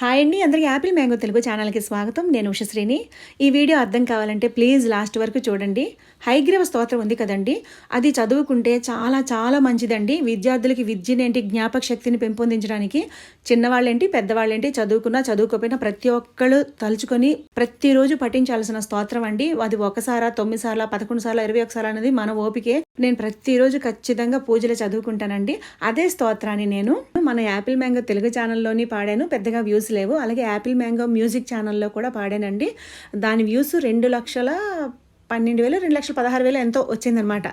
Hi అండి. అందరికీ Apple mango Telugu ఛానల్కి స్వాగతం. నేను ఉషశ్రీని ఈ వీడియో అర్థం కావాలంటే ప్లీజ్ లాస్ట్ వరకు చూడండి. హైగ్రీవ స్తోత్రం ఉంది కదండి. అది చదువుకుంటే చాలా చాలా మంచిదండి. విద్యార్థులకి విద్యనేంటి జ్ఞాపక శక్తిని పెంపొందించడానికి చిన్నవాళ్ళేంటి పెద్దవాళ్ళేంటి చదువుకున్నా చదువుకోపోయినా ప్రతి ఒక్కళ్ళు తలుచుకొని ప్రతిరోజు పఠించాల్సిన స్తోత్రం అండి. అది ఒకసారా తొమ్మిది సార్లు పదకొండు సార్లు ఇరవై ఒకసారి అనేది మన ఓపికే. నేను ప్రతిరోజు ఖచ్చితంగా పూజలు చదువుకుంటానండి. అదే స్తోత్రాన్ని నేను మన యాపిల్ మ్యాంగో తెలుగు ఛానల్లోని పాడాను. పెద్దగా వ్యూస్ లేవు. అలాగే యాపిల్ మ్యాంగో మ్యూజిక్ ఛానల్లో కూడా పాడానండి. దాని వ్యూస్ రెండు లక్షల పన్నెండు వేలు రెండు లక్షల పదహారు వేలు ఎంతో వచ్చిందనమాట.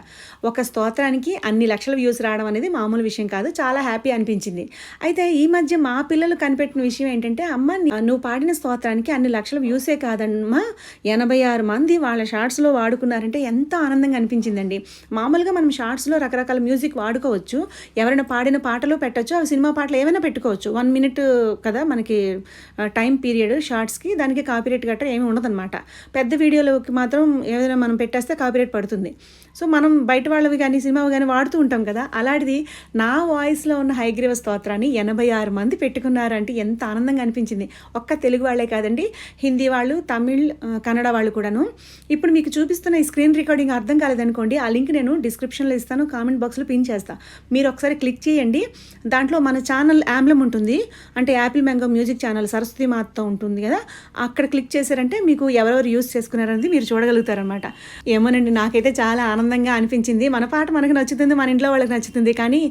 ఒక స్తోత్రానికి అన్ని లక్షల వ్యూస్ రావడం అనేది మామూలు విషయం కాదు. చాలా హ్యాపీ అనిపించింది. అయితే ఈ మధ్య మా పిల్లలు కనిపెట్టిన విషయం ఏంటంటే అమ్మ నువ్వు పాడిన స్తోత్రానికి అన్ని లక్షల వ్యూసే కాదమ్మా. ఎనభై ఆరు మంది వాళ్ళ షార్ట్స్లో వాడుకున్నారంటే ఎంత ఆనందంగా అనిపించిందండి. మామూలుగా మనం షార్ట్స్లో రకరకాల మ్యూజిక్ వాడుకోవచ్చు. ఎవరైనా పాడిన పాటలు పెట్టచ్చు. అవి సినిమా పాటలు ఏమైనా పెట్టుకోవచ్చు. వన్ మినిట్ కదా మనకి టైం పీరియడ్ షార్ట్స్కి దానికి కాపీరేట్ గట్రా ఏమి ఉండదన్నమాట పెద్ద వీడియోలోకి మాత్రం ఏదైనా మనం పెట్టేస్తే కాపీరేట్ పడుతుంది. సో మనం బయట వాళ్ళవి కానీ సినిమావి కానీ వాడుతూ ఉంటాం కదా అలాంటిది నా వాయిస్లో ఉన్న హైగ్రీవ స్తోత్రాన్ని ఎనభై ఆరు మంది పెట్టుకున్నారంటే ఎంత ఆనందంగా అనిపించింది. ఒక్క తెలుగు వాళ్ళే కాదండి హిందీ వాళ్ళు తమిళ్ కన్నడ వాళ్ళు కూడాను. ఇప్పుడు మీకు చూపిస్తున్న ఈ స్క్రీన్ రికార్డింగ్ అర్థం కాలేదనుకోండి ఆ లింక్ నేను డిస్క్రిప్షన్లో ఇస్తాను కామెంట్ బాక్స్లో పిన్ చేస్తాను మీరు ఒకసారి క్లిక్ చేయండి దాంట్లో మన ఛానల్ యామ్లం ఉంటుంది. అంటే apple mango music channel Saraswati మాతో ఉంటుంది కదా అక్కడ క్లిక్ చేశారంటే మీకు ఎవరెవరు యూస్ చేసుకున్నారనేది మీరు చూడగలుగుతారనమాట ఏమోనండి నాకైతే చాలా ఆనందంగా అనిపించింది. మన పాట మనకు నచ్చుతుంది మన ఇంట్లో వాళ్ళకి నచ్చుతుంది. కానీ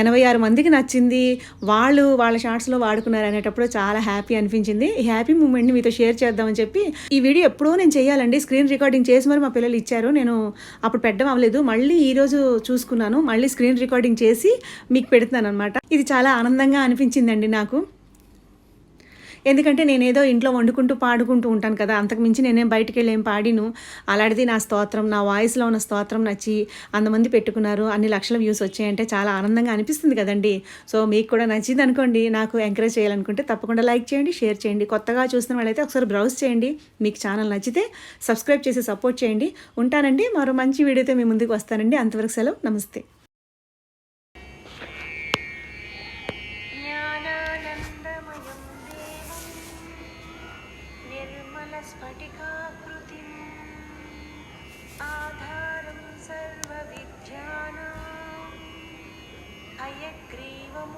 ఎనభై ఆరు మందికి నచ్చింది వాళ్ళు వాళ్ళ షార్ట్స్లో వాడుకున్నారు అనేటప్పుడు చాలా హ్యాపీ అనిపించింది. ఈ హ్యాపీ మూమెంట్ని మీతో షేర్ చేద్దామని చెప్పి ఈ వీడియో ఎప్పుడో నేను చేయాలండి. స్క్రీన్ రికార్డింగ్ చేసి మరి మా పిల్లలు ఇచ్చారు. నేను అప్పుడు పెట్టడం అవ్వలేదు. మళ్ళీ ఈరోజు చూసుకున్నాను. మళ్ళీ స్క్రీన్ రికార్డింగ్ చేసి మీకు పెడుతున్నాను అనమాట ఇది చాలా ఆనందంగా అనిపించిందండి నాకు. ఎందుకంటే నేనేదో ఇంట్లో వండుకుంటూ పాడుకుంటూ ఉంటాను కదా అంతకు మించి నేనేం బయటికి వెళ్ళి ఏం పాడిను. అలాంటిది నా స్తోత్రం నా వాయిస్లో ఉన్న స్తోత్రం నచ్చి అంతమంది పెట్టుకున్నారు. అన్ని లక్షల వ్యూస్ వచ్చాయంటే చాలా ఆనందంగా అనిపిస్తుంది కదండి. సో మీకు కూడా నచ్చింది అనుకోండి నాకు ఎంకరేజ్ చేయాలనుకుంటే తప్పకుండా లైక్ చేయండి షేర్ చేయండి. కొత్తగా చూస్తున్న వాళ్ళైతే ఒకసారి బ్రౌజ్ చేయండి. మీకు ఛానల్ నచ్చితే సబ్స్క్రైబ్ చేసి సపోర్ట్ చేయండి. ఉంటానండి. మరో మంచి వీడియోతో మీ ముందుకు వస్తానండి. అంతవరకు సెలవు. నమస్తే. निर्मलस्फटिकाकृतिम् आधारं सर्वविद्यानाम् हयग्रीवमुपास्महे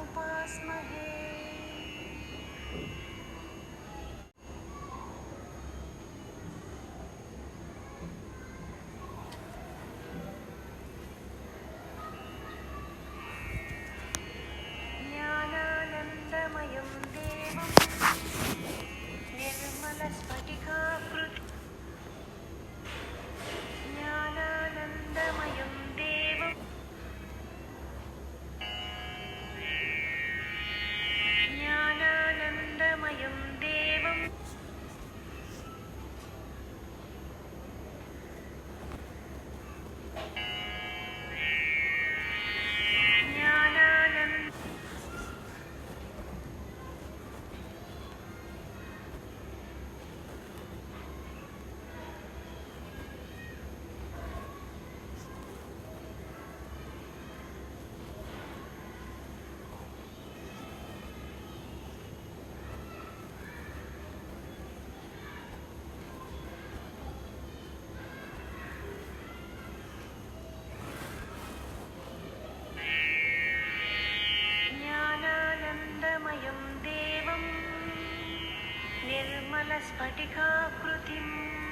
నిర్మలస్ఫटिकाकृतिम्